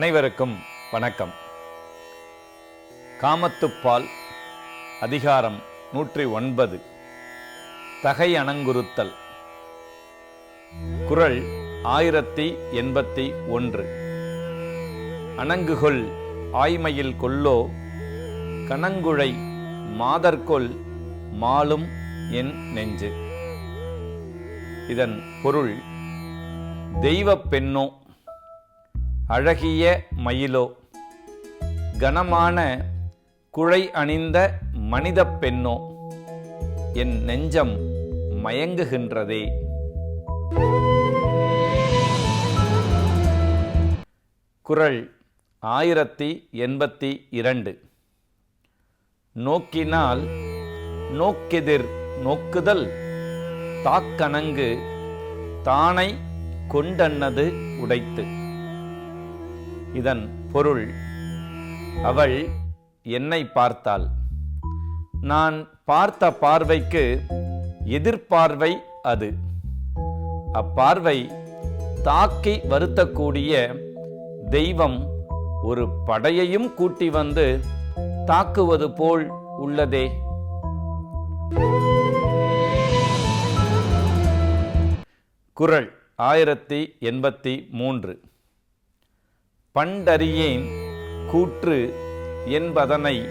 அனைவருக்கும் வணக்கம். காமத்துப்பால் அதிகாரம் நூற்றி ஒன்பது. தகை அணங்குறுத்தல். குரல் ஆயிரத்தி எண்பத்தி ஒன்று. அணங்குகொள் ஆய்மையில் கொல்லோ கணங்குழை மாதற்கொள் மாலும் என் நெஞ்சு. இதன் பொருள் தெய்வப் பெண்ணோ அழகிய மயிலோ. கனமான குழை அணிந்த மனிதப் பெண்ணோ. என் நெஞ்சம் மயங்குகின்றதே. குரல் ஆயிரத்தி எண்பத்தி இரண்டு. நோக்கினால் நோக்கெதிர் நோக்குதல் தாக்கணங்கு தானை கொண்டன்னது உடைத்து. இதன் பொருள். அவள் என்னை பார்த்தாள். நான் பார்த்த பார்வைக்கு எதிர்பார்வை அது. அப்பார்வை தாக்கி வருத்தக்கூடிய தெய்வம் ஒரு படையையும் கூட்டி வந்து தாக்குவது போல் உள்ளதே. குறள் ஆயிரத்தி எண்பத்தி மூன்று. பண்டறியேன் கூற்று என்பதனை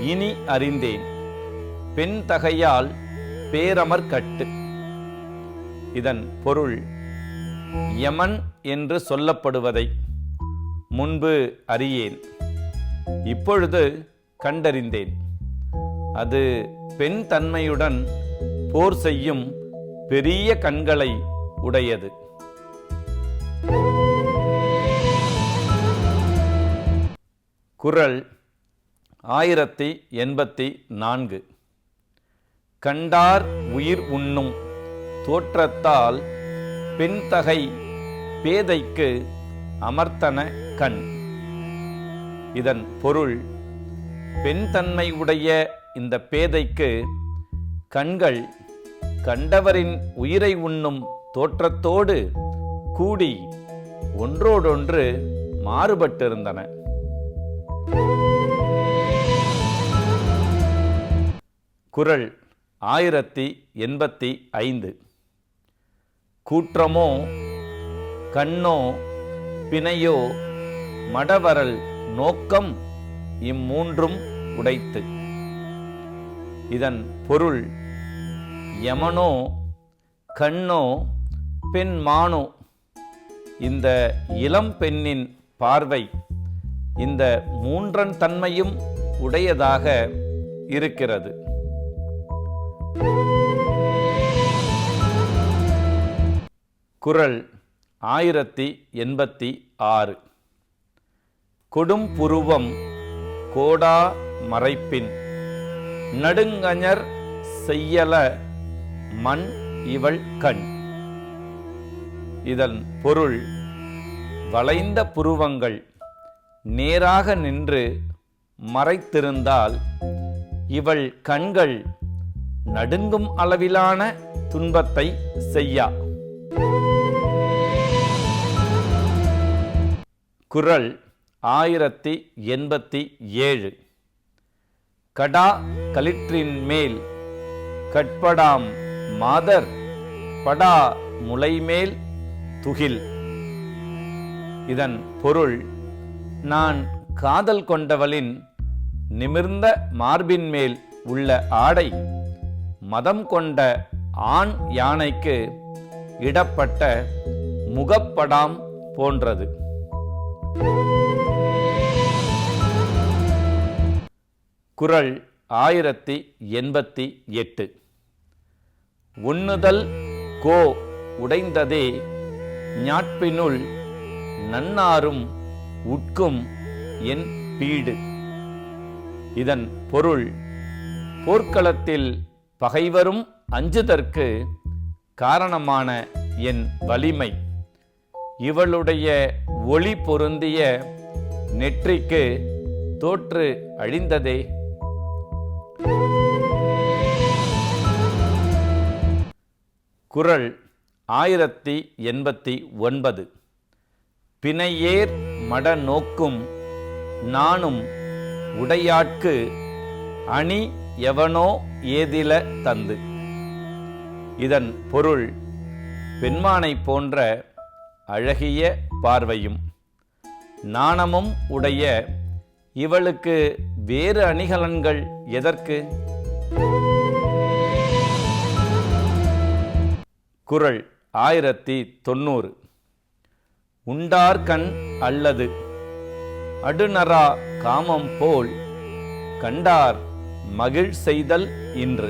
இனி அறிந்தேன். பெண் தகையால் பேரமர்கட்டு இதன் பொருள் யமன் என்று சொல்லப்படுவதை முன்பு அறியேன். இப்பொழுது கண்டறிந்தேன். அது பெண் தன்மையுடன் போர் செய்யும் பெரிய கண்களை உடையது. குறள் ஆயிரத்தி எண்பத்தி நான்கு. கண்டார் உயிர் உண்ணும் தோற்றத்தால் பெண்தகை பேதைக்கு அமர்த்தன கண். இதன் பொருள் பெண்தன்மை உடைய இந்த பேதைக்கு கண்கள் கண்டவரின் உயிரை உண்ணும் தோற்றத்தோடு கூடி ஒன்றோடொன்று மாறுபட்டிருந்தன. குரல் ஆயிரத்தி எண்பத்தி ஐந்து. கூற்றமோ கண்ணோ பிணையோ மடவரல் நோக்கம் இம்மூன்றும் உடைத்து. இதன் பொருள் யமனோ கண்ணோ பெண்மானோ. இந்த இளம் பெண்ணின் பார்வை இந்த மூன்றன் தன்மையும் உடையதாக இருக்கிறது. குரல் ஆயிரத்தி எண்பத்தி ஆறு. கொடும் புருவம் கோடா மறைப்பின். நடுங்கஞர் செய்யல மண் இவள் கண். இதன் பொருள் வளைந்த புருவங்கள் நேராக நின்று மறைத்திருந்தால் இவள் கண்கள் நடுங்கும் அளவிலான துன்பத்தை செய்யா. குரல் ஆயிரத்தி எண்பத்தி ஏழு. கடா கலிற்றின் மேல் கட்படாம் மாதர் படா முளைமேல் துகில். இதன் பொருள் நான் காதல் கொண்டவளின் நிமிர்ந்த மார்பின் மேல் உள்ள ஆடை. மதம் கொண்ட ஆண் யானைக்கு இடப்பட்ட முகப்படாம் போன்றது. குறள் ஆயிரத்தி எண்பத்தி எட்டு. உண்ணுதல் கோ உடைந்ததே ஞாட்பினுள் நன்னாரும் உட்கும் என் பீடு. இதன் பொருள் போர்க்களத்தில் பகைவரும் அஞ்சுதற்கு காரணமான என் வலிமை. இவளுடைய ஒளி பொருந்திய நெற்றிக்கு தோற்று அழிந்ததே. குறள் ஆயிரத்தி எண்பத்தி ஒன்பது. பிணையேர் மட நோக்கும் நானும் உடையாட்கு அணி எவனோ ஏதில தந்து. இதன் பொருள் பெண்மானை போன்ற அழகிய பார்வையும் நாணமும் உடைய இவளுக்கு வேறு அணிகலன்கள் எதற்கு? குறள் ஆயிரத்தி தொண்ணூறு. உண்டார்கண் அல்லது அடுநரா காமம் போல் கண்டார் மகிழ் செய்தல் இன்று.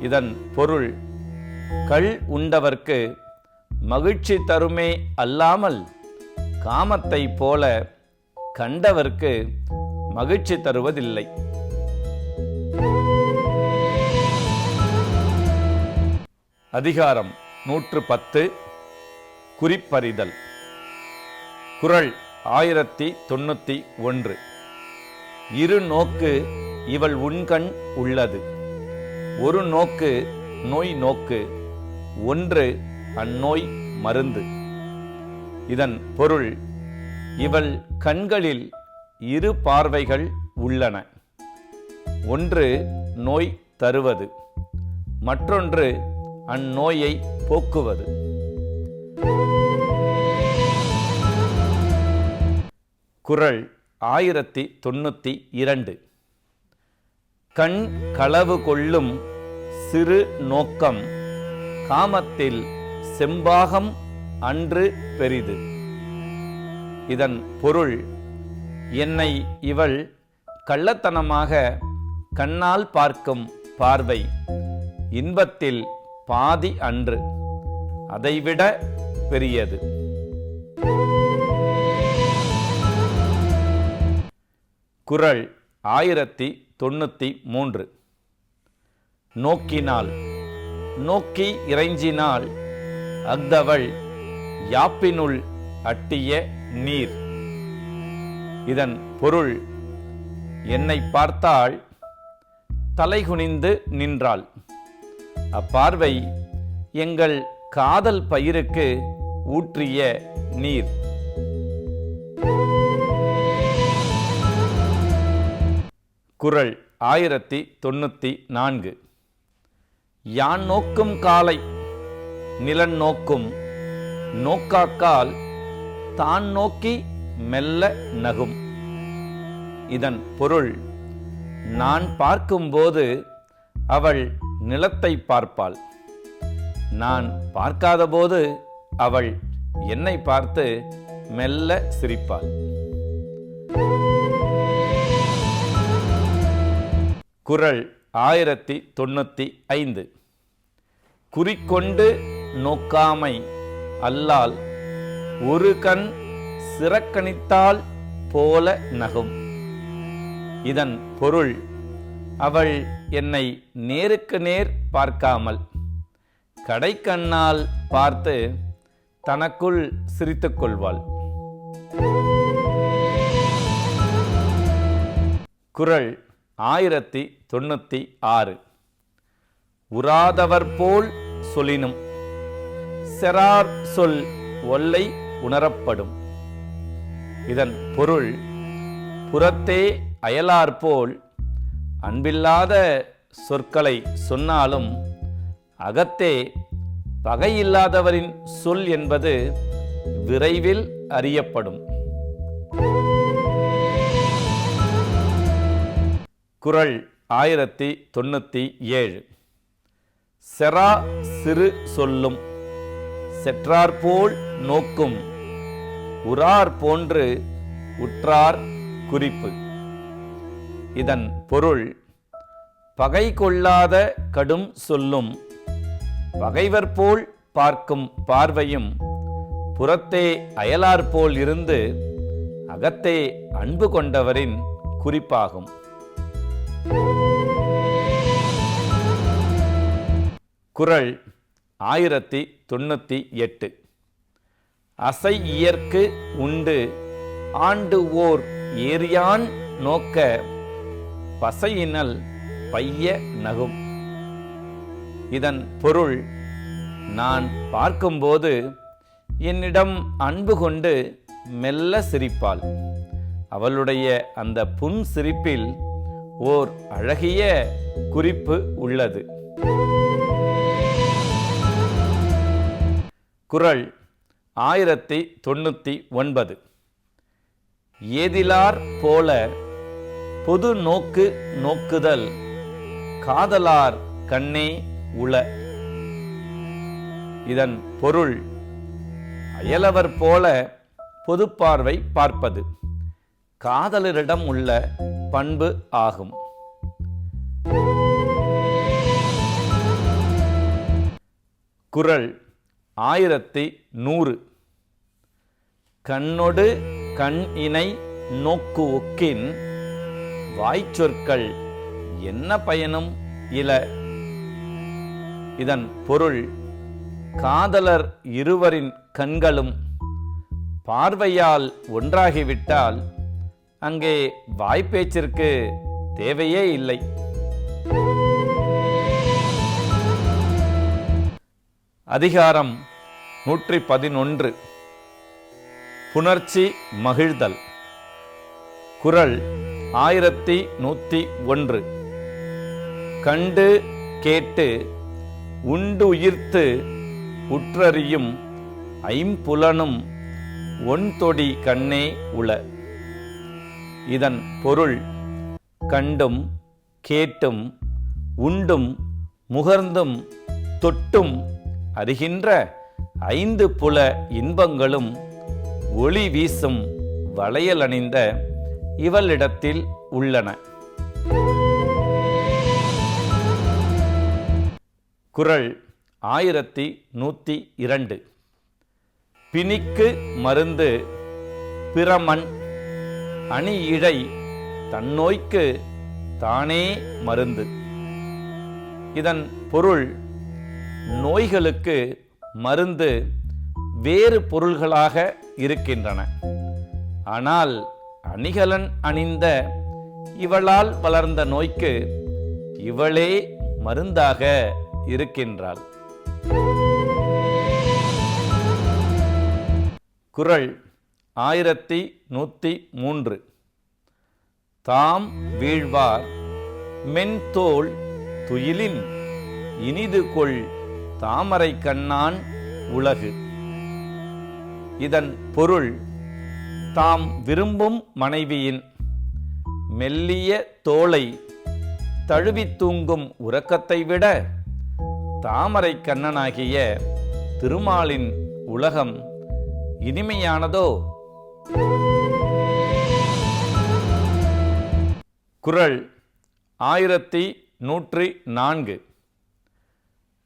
இதன் பொருள் கள் உண்டவர்க்கு மகிழ்ச்சி தருமே அல்லாமல் காமத்தை போல கண்டவர்க்கு மகிழ்ச்சி தருவதில்லை. அதிகாரம் நூற்று பத்து குறிப்பறிதல். குறள் ஆயிரத்தி தொண்ணூத்தி ஒன்று. இரு நோக்கு இவள் உண்கண் உள்ளது. ஒரு நோக்கு நோய் நோக்கு ஒன்று அந்நோய் மருந்து. இதன் பொருள் இவள் கண்களில் இரு பார்வைகள் உள்ளன. ஒன்று நோய் தருவது மற்றொன்று அந்நோயை போக்குவது. குறள் ஆயிரத்தி தொண்ணூத்தி இரண்டு. கண் களவு கொள்ளும் சிறு நோக்கம் காமத்தில் செம்பாகம் அன்று பெரிது. இதன் பொருள் என்னை இவள் கள்ளத்தனமாக கண்ணால் பார்க்கும் பார்வை இன்பத்தில் பாதி அன்று அதைவிட பெரியது. குரல் ஆயிரத்தி தொண்ணூற்றி மூன்று. நோக்கினாள் நோக்கி இறைஞ்சினால் அக்தவள் யாப்பினுள் அட்டிய நீர். இதன் பொருள் என்னை பார்த்தாள் தலைகுனிந்து நின்றாள். அப்பார்வை எங்கள் காதல் பயிருக்கு ஊற்றிய நீர். குரல் ஆயிரத்தி தொண்ணூற்றி நான்கு. யான் நோக்கும் காலை நிலன் நோக்கும் நோக்காக்கால் தான் நோக்கி மெல்ல நகும். இதன் பொருள் நான் பார்க்கும்போது அவள் நிலத்தை பார்ப்பாள். நான் பார்க்காதபோது அவள் என்னை பார்த்து மெல்ல சிரிப்பாள். குரல் ஆயிரத்தி தொண்ணூற்றி ஐந்து. குறிக்கொண்டு நோக்காமை அல்லால் ஒரு கண் சிறக்கணித்தால் போல நகும். இதன் பொருள் அவள் என்னை நேருக்கு நேர் பார்க்காமல் கடைக்கண்ணால் பார்த்து தனக்குள் சிரித்துக் கொள்வாள். குரல் ஆயிரத்தி தொண்ணூற்றி ஆறு. உராதவர் போல் சொல்லினும் செரார் சொல் ஒல்லை உணரப்படும். இதன் பொருள் புறத்தே அயலார் போல் அன்பில்லாத சொற்களை சொன்னாலும் அகத்தே பகையில்லாதவரின் சொல் என்பது விரைவில் அறியப்படும். குறள் ஆயிரத்தி தொண்ணூற்றி ஏழு. செரா சிறு சொல்லும் செற்றார்போல் நோக்கும் உறார் போன்று உற்றார் குறிப்பு. இதன் பொருள் பகை கொள்ளாத கடும் சொல்லும் பகைவர் போல் பார்க்கும் பார்வையும் புறத்தே அயலார் போல் இருந்து அகத்தே அன்பு கொண்டவரின் குறிப்பாகும். குரல் ஆயிரத்தி தொண்ணூற்றி எட்டு. அசை இயற்கு உண்டு. ஆண்டு ஓர் ஏரியான் நோக்க பசையினல் பைய நகும். இதன் பொருள் நான் பார்க்கும்போது என்னிடம் அன்பு கொண்டு மெல்ல சிரிப்பாள். அவளுடைய அந்த புன் சிரிப்பில் ஓர் அழகிய குறிப்பு உள்ளது. குறள் ஆயிரத்தி தொண்ணூற்றி ஒன்பது. ஏதிலார் போல பொது நோக்கு நோக்குதல் காதலார் கண்ணே உள. இதன் பொருள் அயலவர் போல பொதுப்பார்வை பார்ப்பது. காதலரிடம் உள்ள பண்பு ஆகும். குறள் ஆயிரத்தி நூறு. கண்ணொடு கண் இணை நோக்கு ஒக்கின் வாய்ச்சொற்கள் என்ன பயனும் இல? இதன் பொருள் காதலர் இருவரின் கண்களும் பார்வையால் ஒன்றாகிவிட்டால் அங்கே வாய்ப்பேச்சிற்கு தேவையே இல்லை. அதிகாரம் நூற்றி பதினொன்று. புணர்ச்சி மகிழ்தல். குரல் ஆயிரத்தி நூற்றி ஒன்று. கண்டு கேட்டு உண்டு உயிர்த்து உற்றறியும் ஐம்புலனும் ஒன்தொடி கண்ணே உள. இதன் பொருள் கண்டும் கேட்டும் உண்டும் முகர்ந்தும் தொட்டும் அறிகின்ற ஐந்து புல இன்பங்களும் ஒளி வீசும் வளையல் அணிந்த இவளிடத்தில் உள்ளன. குறள் ஆயிரத்தி நூற்றி இரண்டு. பிணிக்கு மருந்து பிரமன் அணி இழை தன்னோய்க்கு தானே மருந்து. இதன் பொருள் நோய்களுக்கு மருந்து வேறு பொருள்களாக இருக்கின்றன. ஆனால் அணிகலன் அணிந்த இவளால் வளர்ந்த நோய்க்கு இவளே மருந்தாக இருக்கின்றாள். குரல் ஆயிரத்தி நூற்றி மூன்று. தாம் வீழ்வார் மென்தோல் துயிலின் இனிது கொள் தாமரை கண்ணான் உலகு. இதன் பொருள் தாம் விரும்பும் மனைவியின் மெல்லிய தோளை தழுவித் தூங்கும் உறக்கத்தை விட தாமரை கண்ணனாகிய திருமாலின் உலகம் இனிமையானதோ? குறள் ஆயிரத்தி நூற்றி நான்கு.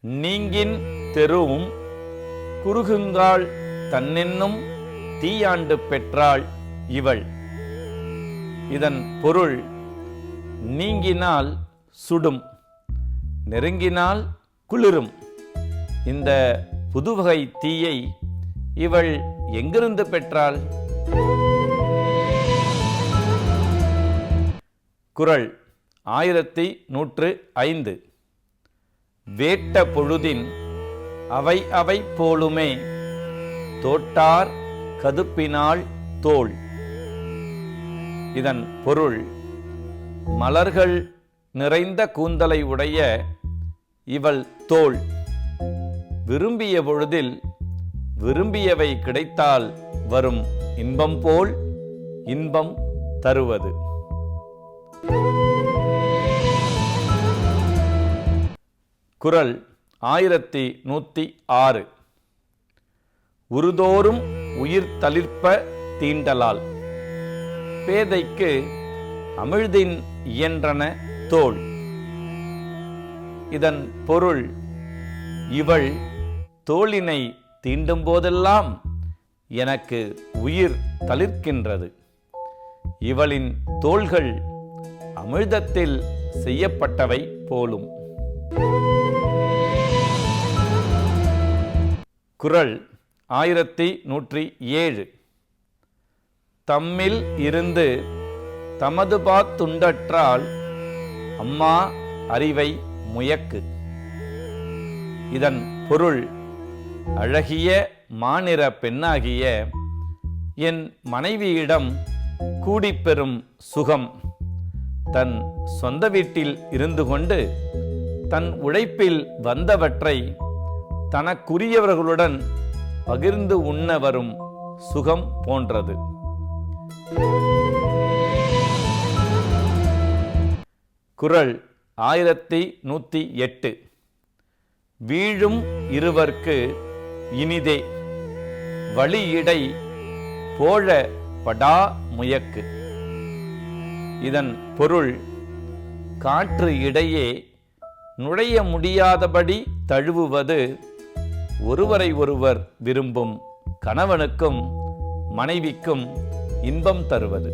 நீங்கின் தெருவும் குறுகுங்கால் தன்னென்னும் தீயாண்டு பெற்றாள் இவள். இதன் பொருள் நீங்கினால் சுடும் நெருங்கினால் குளிரும். இந்த புதுவகை தீயை இவள் எங்கிருந்து பெற்றாள்? குரல் ஆயிரத்தி நூற்று ஐந்து. வேட்ட பொழுதின் அவை அவை போலுமே. தோட்டார் கதுப்பினால் தோல். இதன் பொருள் மலர்கள் நிறைந்த கூந்தலை உடைய இவள் தோல். விரும்பிய பொழுதில் விரும்பியவை கிடைத்தால் வரும் இன்பம் போல் இன்பம் தருவது. குரல் ஆயிரத்தி நூற்றி ஆறு. உருதோறும் உயிர் தளிர்ப்ப தீண்டலால். பேதைக்கு அமிழ்தின் இயன்றன தோல். இதன் பொருள் இவள் தோளினை தீண்டும் போதெல்லாம் எனக்கு உயிர் தளிர்க்கின்றது. இவளின் தோள்கள் அமிழ்தத்தில் செய்யப்பட்டவை போலும். குரல் ஆயிரத்தி நூற்றி ஏழு. தம்மில் இருந்து தமது பாத்துண்டற்றால் அம்மா அறிவை முயக்கு. இதன் பொருள் அழகிய மாநிற பெண்ணாகிய என் மனைவியிடம் கூடிப்பெறும் சுகம். தன் சொந்த வீட்டில் இருந்து கொண்டு தன் உழைப்பில் வந்தவற்றை தனக்குரியவர்களுடன் பகிர்ந்து உண்ண வரும் சுகம் போன்றது. குரல் ஆயிரத்தி நூற்றி எட்டு. வீழும் இருவர்க்கு இனிதே. வழியிடை போழ படா முயக்கு. இதன் பொருள் காற்று இடையே நுழைய முடியாதபடி தழுவுவது ஒருவரை ஒருவர் விரும்பும் கணவனுக்கும் மனைவிக்கும் இன்பம் தருவது.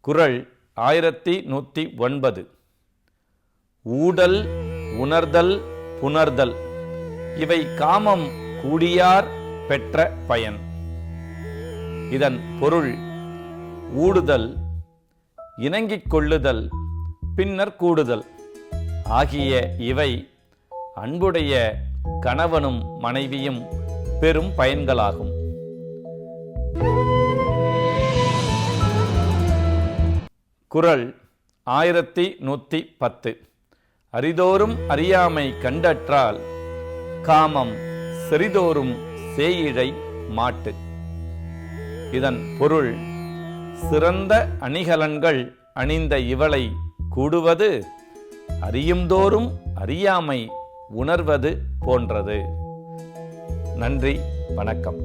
குறள் ஆயிரத்தி நூற்றி ஒன்பது. ஊடல் உணர்தல் புணர்தல். இவை காமம் கூடியார் பெற்ற பயன். இதன் பொருள் ஊடுதல் இணங்கிக் கொள்ளுதல் பின்னர் கூடுதல். ஆகிய இவை அன்புடைய கணவனும் மனைவியும் பெரும் பயன்களாகும். குறள் ஆயிரத்தி நூற்றி பத்து. அரிதோறும் அறியாமை கண்டற்றால் காமம் செறிதோறும் சேயிழை மாட்டு. இதன் பொருள் சிறந்த அணிகலன்கள் அணிந்த இவளை கூடுவது அறியும்தோறும் அறியாமை உணர்வது போன்றது. நன்றி வணக்கம்.